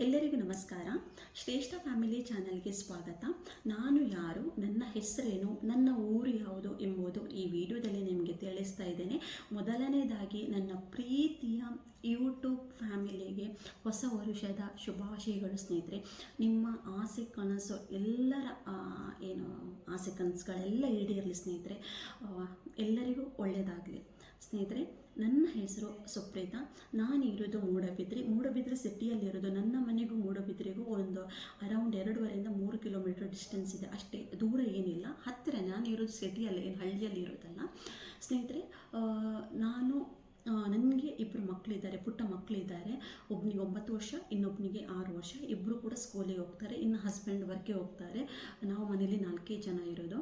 ಎಲ್ಲರಿಗೂ ನಮಸ್ಕಾರ. ಶ್ರೇಷ್ಠ ಫ್ಯಾಮಿಲಿ ಚಾನಲ್ಗೆ ಸ್ವಾಗತ. ನಾನು ಯಾರು, ನನ್ನ ಹೆಸರೇನು, ನನ್ನ ಊರು ಯಾವುದು ಎಂಬುದು ಈ ವಿಡಿಯೋದಲ್ಲಿ ನಿಮಗೆ ತಿಳಿಸ್ತಾ ಇದ್ದೇನೆ. ಮೊದಲನೇದಾಗಿ, ನನ್ನ ಪ್ರೀತಿಯ ಯೂಟ್ಯೂಬ್ ಫ್ಯಾಮಿಲಿಗೆ ಹೊಸ ವರುಷದ ಶುಭಾಶಯಗಳು ಸ್ನೇಹಿತರೆ. ನಿಮ್ಮ ಆಸೆ, ಕನಸು ಎಲ್ಲರ ಏನು ಆಸೆ, ಕನಸುಗಳೆಲ್ಲ ಈಡೇರಲಿ ಸ್ನೇಹಿತರೆ. ಎಲ್ಲರಿಗೂ ಒಳ್ಳೆಯದಾಗಲಿ ಸ್ನೇಹಿತರೆ, ನನ್ನ ಹೆಸರು ಸುಪ್ರೀತಾ. ನಾನು ಇರೋದು ಮೂಡಬಿದ್ರಿ ಮೂಡಬಿದ್ರಿ ಸಿಟಿಯಲ್ಲಿರೋದು ನನ್ನ ಮನೆಗೂ ಮೂಡಬಿದ್ರಿಗೂ ಒಂದು ಅರೌಂಡ್ ಎರಡೂವರೆಯಿಂದ ಮೂರು ಕಿಲೋಮೀಟರ್ ಡಿಸ್ಟೆನ್ಸ್ ಇದೆ. ಅಷ್ಟೇ, ದೂರ ಏನಿಲ್ಲ. ಹತ್ತಿರ ನಾನು ಇರೋದು ಸಿಟಿಯಲ್ಲಿ ಏನು ಹಳ್ಳಿಯಲ್ಲಿ ಇರೋದಲ್ಲ. ಸ್ನೇಹಿತರೆ ನಾನು ನನಗೆ ಇಬ್ಬರು ಮಕ್ಕಳಿದ್ದಾರೆ ಪುಟ್ಟ ಮಕ್ಕಳಿದ್ದಾರೆ ಒಬ್ಬನಿಗೆ ಒಂಬತ್ತು ವರ್ಷ ಇನ್ನೊಬ್ಬನಿಗೆ ಆರು ವರ್ಷ. ಇಬ್ಬರು ಕೂಡ ಸ್ಕೂಲಿಗೆ ಹೋಗ್ತಾರೆ, ಇನ್ನು ಹಸ್ಬೆಂಡ್ ವರ್ಕ್ಗೆ ಹೋಗ್ತಾರೆ. ನಾವು ಮನೇಲಿ ನಾಲ್ಕೇ ಜನ ಇರೋದು.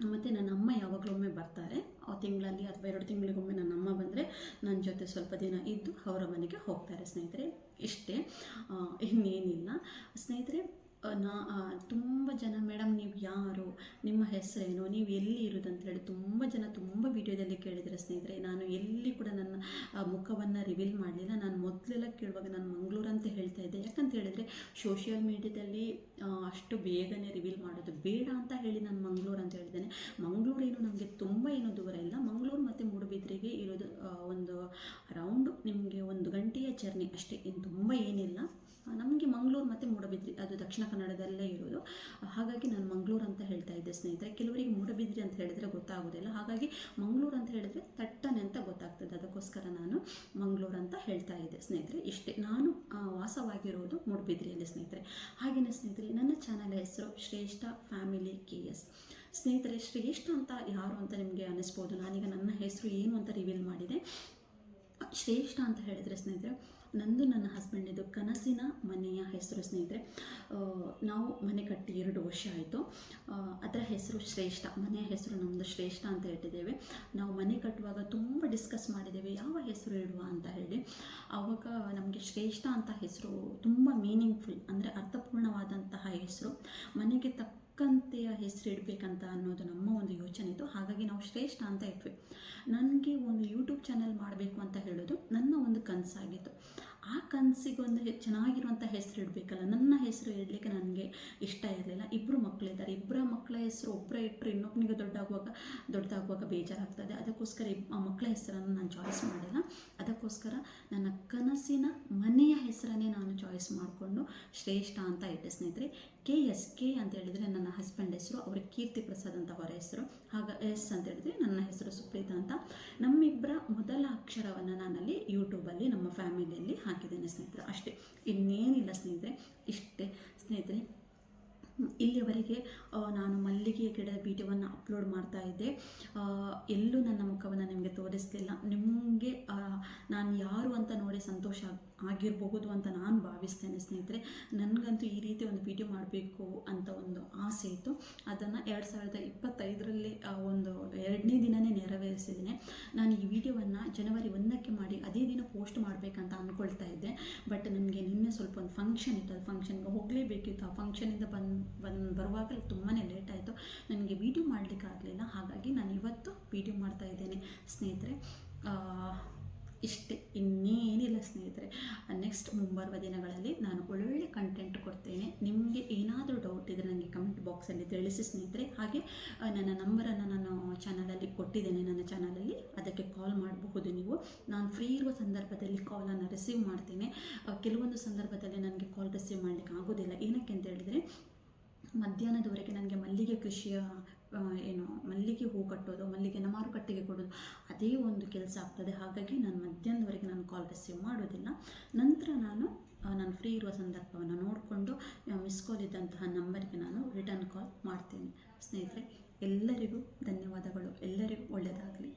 ಮತ್ತು ನನ್ನ ಅಮ್ಮ ಯಾವಾಗಲೊಮ್ಮೆ ಬರ್ತಾರೆ. ಆ ತಿಂಗಳಲ್ಲಿ ಅಥವಾ ಎರಡು ತಿಂಗಳಿಗೊಮ್ಮೆ ನನ್ನ ಅಮ್ಮ ಬಂದರೆ ನನ್ನ ಜೊತೆ ಸ್ವಲ್ಪ ದಿನ ಇದ್ದು ಅವರ ಮನೆಗೆ ಹೋಗ್ತಾರೆ ಸ್ನೇಹಿತರೆ. ಇಷ್ಟೇ. ಇನ್ನೇನಿಲ್ಲ. ಸ್ನೇಹಿತರೆ ನಾ ತುಂಬ ಜನ ಮೇಡಮ್ ನೀವು ಯಾರು? ನಿಮ್ಮ ಹೆಸರೇನು? ನೀವು ಎಲ್ಲಿ ಇರೋದು? ಅಂತೇಳಿ ತುಂಬ ಜನ ತುಂಬ ವಿಡಿಯೋದಲ್ಲಿ ಕೇಳಿದರೆ ಸ್ನೇಹಿತರೆ. ನಾನು ಎಲ್ಲಿ ಕೂಡ ನನ್ನ ಮುಖವನ್ನು ರಿವೀಲ್ ಮಾಡಲಿಲ್ಲ. ನಾನು ಮೊದಲೆಲ್ಲ ಕೇಳುವಾಗ ನಾನು ಮಂಗಳೂರು ಅಂತ ಹೇಳ್ತಾ ಇದ್ದೆ. ಯಾಕಂತ ಹೇಳಿದರೆ ಸೋಷಿಯಲ್ ಮೀಡ್ಯಾದಲ್ಲಿ ಅಷ್ಟು ಬೇಗನೆ ರಿವೀಲ್ ಮಾಡೋದು ಬೇಡ ಅಂತ ಹೇಳಿ ನಾನು ಮಂಗಳೂರು ಅಂತ ಹೇಳಿದ್ದೇನೆ. ಮಂಗಳೂರೇನು ಏನು ನಮಗೆ ತುಂಬ ಏನು ದೂರ ಇಲ್ಲ. ಮಂಗಳೂರು ಮತ್ತು ಮೂಡುಬಿದ್ರಿಗೆ ಇರೋದು ಒಂದು ಅರೌಂಡ್ ನಿಮಗೆ ಒಂದು ಗಂಟೆಯ ಜರ್ನಿ ಅಷ್ಟೇ. ಇನ್ನು ತುಂಬ ಏನಿಲ್ಲ. ಮೂಡಬಿದ್ರಿ ಅದು ದಕ್ಷಿಣ ಕನ್ನಡದಲ್ಲೇ ಇರೋದು. ಹಾಗಾಗಿ ನಾನು ಮಂಗಳೂರು ಅಂತ ಹೇಳ್ತಾ ಇದ್ದೆ ಸ್ನೇಹಿತರೆ. ಕೆಲವರಿಗೆ ಮೂಡಬಿದ್ರಿ ಅಂತ ಹೇಳಿದ್ರೆ ಗೊತ್ತಾಗೋದಿಲ್ಲ. ಹಾಗಾಗಿ ಮಂಗಳೂರು ಅಂತ ಹೇಳಿದ್ರೆ ತಟ್ಟನೆ ಅಂತ ಗೊತ್ತಾಗ್ತದೆ. ಅದಕ್ಕೋಸ್ಕರ ನಾನು ಮಂಗಳೂರು ಅಂತ ಹೇಳ್ತಾ ಇದ್ದೆ ಸ್ನೇಹಿತರೆ. ಇಷ್ಟೇ. ನಾನು ವಾಸವಾಗಿರೋದು ಮೂಡಬಿದ್ರಿಯಲ್ಲಿ ಸ್ನೇಹಿತರೆ. ಹಾಗೆಯೇ ಸ್ನೇಹಿತರೆ, ನನ್ನ ಚಾನಲ್ ಹೆಸರು ಶ್ರೇಷ್ಠ ಫ್ಯಾಮಿಲಿ ಕೆ ಎಸ್ ಸ್ನೇಹಿತರೆ, ಶ್ರೇಷ್ಠ ಅಂತ ಯಾರು ಅಂತ ನಿಮಗೆ ಅನ್ನಿಸ್ಬೋದು ನಾನೀಗ ನನ್ನ ಹೆಸರು ಏನು ಅಂತ ರಿವೀಲ್ ಮಾಡಿದೆ. ಶ್ರೇಷ್ಠ ಅಂತ ಹೇಳಿದರೆ ಸ್ನೇಹಿತರೆ, ನಂದು ನನ್ನ ಹಸ್ಬೆಂಡಿದು ಕನಸಿನ ಮನೆಯ ಹೆಸರು ಸ್ನೇಹಿತರೆ. ನಾವು ಮನೆ ಕಟ್ಟಿ ಎರಡು ವರ್ಷ ಆಯಿತು. ಅದರ ಹೆಸರು ಶ್ರೇಷ್ಠ, ಮನೆಯ ಹೆಸರು ನಮ್ಮದು ಶ್ರೇಷ್ಠ ಅಂತ ಹೇಳ್ತಿದ್ದೇವೆ. ನಾವು ಮನೆ ಕಟ್ಟುವಾಗ ತುಂಬ ಡಿಸ್ಕಸ್ ಮಾಡಿದ್ದೇವೆ, ಯಾವ ಹೆಸರು ಇಡುವ ಅಂತ ಹೇಳಿ. ಆವಾಗ ನಮಗೆ ಶ್ರೇಷ್ಠ ಅಂತ ಹೆಸರು ತುಂಬ ಮೀನಿಂಗ್ಫುಲ್ ಅಂದರೆ ಅರ್ಥಪೂರ್ಣವಾದಂತಹ ಹೆಸರು. ಮನೆಗೆ ತಕ್ಕಂತೆಯ ಹೆಸರು ಇಡಬೇಕಂತ ಅನ್ನೋದು ನಮ್ಮ ಒಂದು ಯೋಚನೆ ಇತ್ತು. ಹಾಗಾಗಿ ನಾವು ಶ್ರೇಷ್ಠ ಅಂತ ಇದ್ವಿ. ನನಗೆ ಒಂದು ಯೂಟ್ಯೂಬ್ ಚಾನಲ್ ಮಾಡಬೇಕು ಅಂತ ಹೇಳೋದು ನನ್ನ ಒಂದು ಕನಸಾಗಿತ್ತು. ಆ ಕನಸಿಗೆ ಒಂದು ಹೆ- ಚೆನ್ನಾಗಿರುವಂಥ ಹೆಸರು ಇಡಬೇಕಲ್ಲ, ನನ್ನ ಹೆಸರು ಇಡಲಿಕ್ಕೆ ನನಗೆ ಇಷ್ಟ ಇರಲಿಲ್ಲ. ಇಬ್ಬರು ಮಕ್ಕಳಿದ್ದಾರೆ ಇಬ್ಬರ ಮಕ್ಕಳ ಹೆಸರು ಒಬ್ಬರ ಇಟ್ಟರೆ ಇನ್ನೊಬ್ಬನಿಗೆ ದೊಡ್ಡಾಗುವಾಗ ದೊಡ್ಡದಾಗುವಾಗ ಬೇಜಾರಾಗ್ತದೆ. ಅದಕ್ಕೋಸ್ಕರ ಆ ಮಕ್ಕಳ ಹೆಸರನ್ನು ನಾನು ಚಾಯ್ಸ್ ಮಾಡಿಲ್ಲ. ಅದಕ್ಕೋಸ್ಕರ ನನ್ನ ಕನಸಿನ ಮನೆಯ ಹೆಸರನ್ನೇ ನಾನು ಚಾಯ್ಸ್ ಮಾಡಿಕೊಂಡು ಶ್ರೇಷ್ಠ ಅಂತ ಇಟ್ಟೆ ಸ್ನೇಹಿತರೆ. ಕೆ ಎಸ್, ಕೆ ಅಂತ ಹೇಳಿದರೆ ನನ್ನ ಹಸ್ಬೆಂಡ್ ಹೆಸರು ಅವರ ಕೀರ್ತಿ ಪ್ರಸಾದ್ ಅಂತ ಅವರ ಹೆಸರು. ಆಗ ಎಸ್ ಅಂತ ಹೇಳಿದ್ರೆ ನನ್ನ ಹೆಸರು ಸುಪ್ರೀತಾ ಅಂತ. ನಮ್ಮಿಬ್ಬರ ಮೊದಲ ಅಕ್ಷರವನ್ನು ನಾನಲ್ಲಿ ಯೂಟ್ಯೂಬಲ್ಲಿ ನಮ್ಮ ಫ್ಯಾಮಿಲಿಯಲ್ಲಿ ಹಾಕಿದ್ದೇನೆ, ಸ್ನೇಹಿತರೆ. ಅಷ್ಟೇ. ಇನ್ನೇನಿಲ್ಲ, ಸ್ನೇಹಿತರೆ. ಇಷ್ಟೇ, ಸ್ನೇಹಿತರೆ. ಇಲ್ಲಿಯವರೆಗೆ ನಾನು ಮಲ್ಲಿಗೆ ಗಿಡದ ವೀಡಿಯೋವನ್ನು ಅಪ್ಲೋಡ್ ಮಾಡ್ತಾ ಇದ್ದೆ. ಎಲ್ಲೂ ನನ್ನ ಮುಖವನ್ನು ನಿಮಗೆ ತೋರಿಸ್ತಿಲ್ಲ ನಿಮಗೆ ನಾನು ಯಾರು ಅಂತ ನೋಡಿ ಸಂತೋಷ ಆಗಿರಬಹುದು ಅಂತ ನಾನು ಭಾವಿಸ್ತೇನೆ, ಸ್ನೇಹಿತರೆ. ನನಗಂತೂ ಈ ರೀತಿ ಒಂದು ವಿಡಿಯೋ ಮಾಡಬೇಕು ಅಂತ ಒಂದು ಆಸೆ ಇತ್ತು. ಅದನ್ನು ಎರಡು ಸಾವಿರದ ಇಪ್ಪತ್ತೈದರಲ್ಲಿ ಒಂದು ಎರಡನೇ ದಿನವೇ ನೆರವೇರಿಸಿದ್ದೀನಿ. ನಾನು ಈ ವಿಡಿಯೋವನ್ನು ಜನವರಿ ಒಂದಕ್ಕೆ ಮಾಡಿ ಅದೇ ದಿನ ಪೋಸ್ಟ್ ಮಾಡಬೇಕಂತ ಅಂದ್ಕೊಳ್ತಾ ಇದ್ದೆ. ಬಟ್ ನನಗೆ ನಿನ್ನೆ ಸ್ವಲ್ಪ ಒಂದು ಫಂಕ್ಷನ್ ಇತ್ತು. ಅದು ಫಂಕ್ಷನ್ಗೆ ಹೋಗಲೇಬೇಕಿತ್ತು. ಆ ಫಂಕ್ಷನಿಂದ ಬಂದು ಬಂದು ಬರುವಾಗ ತುಂಬಾ ಲೇಟ್ ಆಯಿತು. ನನಗೆ ವಿಡಿಯೋ ಮಾಡಲಿಕ್ಕೆ ಆಗಲಿಲ್ಲ ಹಾಗಾಗಿ ನಾನು ಇವತ್ತು ವಿಡಿಯೋ ಮಾಡ್ತಾ ಇದ್ದೇನೆ, ಸ್ನೇಹಿತರೆ. ಇಷ್ಟೇ ಇನ್ನೇನಿಲ್ಲ ಸ್ನೇಹಿತರೆ. ನೆಕ್ಸ್ಟ್ ಮುಂಬರುವ ದಿನಗಳಲ್ಲಿ ನಾನು ಒಳ್ಳೊಳ್ಳೆ ಕಂಟೆಂಟ್ ಕೊಡ್ತೇನೆ. ನಿಮಗೆ ಏನಾದರೂ ಡೌಟ್ ಇದ್ದರೆ ನನಗೆ ಕಮೆಂಟ್ ಬಾಕ್ಸಲ್ಲಿ ತಿಳಿಸಿ ಸ್ನೇಹಿತರೆ. ಹಾಗೆ ನನ್ನ ನಂಬರನ್ನು ನಾನು ಚಾನಲಲ್ಲಿ ಕೊಟ್ಟಿದ್ದೇನೆ. ನನ್ನ ಚಾನಲಲ್ಲಿ ಅದಕ್ಕೆ ಕಾಲ್ ಮಾಡಬಹುದು ನೀವು. ನಾನು ಫ್ರೀ ಇರುವ ಸಂದರ್ಭದಲ್ಲಿ ಕಾಲನ್ನು ರಿಸೀವ್ ಮಾಡ್ತೇನೆ. ಕೆಲವೊಂದು ಸಂದರ್ಭದಲ್ಲಿ ನನಗೆ ಕಾಲ್ ರಿಸೀವ್ ಮಾಡಲಿಕ್ಕೆ ಆಗೋದಿಲ್ಲ. ಏನಕ್ಕೆ ಅಂತ ಹೇಳಿದರೆ, ಮಧ್ಯಾಹ್ನದವರೆಗೆ ನನಗೆ ಮಲ್ಲಿಗೆ ಕೃಷಿಯ ಏನು, ಮಲ್ಲಿಗೆ ಹೂ ಕಟ್ಟೋದು ಮಲ್ಲಿಗೆನ ಮಾರುಕಟ್ಟೆಗೆ ಕೊಡೋದು, ಅದೇ ಒಂದು ಕೆಲಸ ಆಗ್ತದೆ. ಹಾಗಾಗಿ ನಾನು ಮಧ್ಯಾಹ್ನದವರೆಗೆ ನಾನು ಕಾಲ್ ರಿಸೀವ್ ಮಾಡೋದಿಲ್ಲ. ನಂತರ ನಾನು ನಾನು ಫ್ರೀ ಇರುವ ಸಂದರ್ಭವನ್ನು ನೋಡಿಕೊಂಡು ಮಿಸ್ ಕಾಲ್ ಇದ್ದಂತಹ ನಂಬರ್ಗೆ ನಾನು ರಿಟರ್ನ್ ಕಾಲ್ ಮಾಡ್ತೇನೆ. ಸ್ನೇಹಿತರೆ, ಎಲ್ಲರಿಗೂ ಧನ್ಯವಾದಗಳು. ಎಲ್ಲರಿಗೂ ಒಳ್ಳೆಯದಾಗಲಿ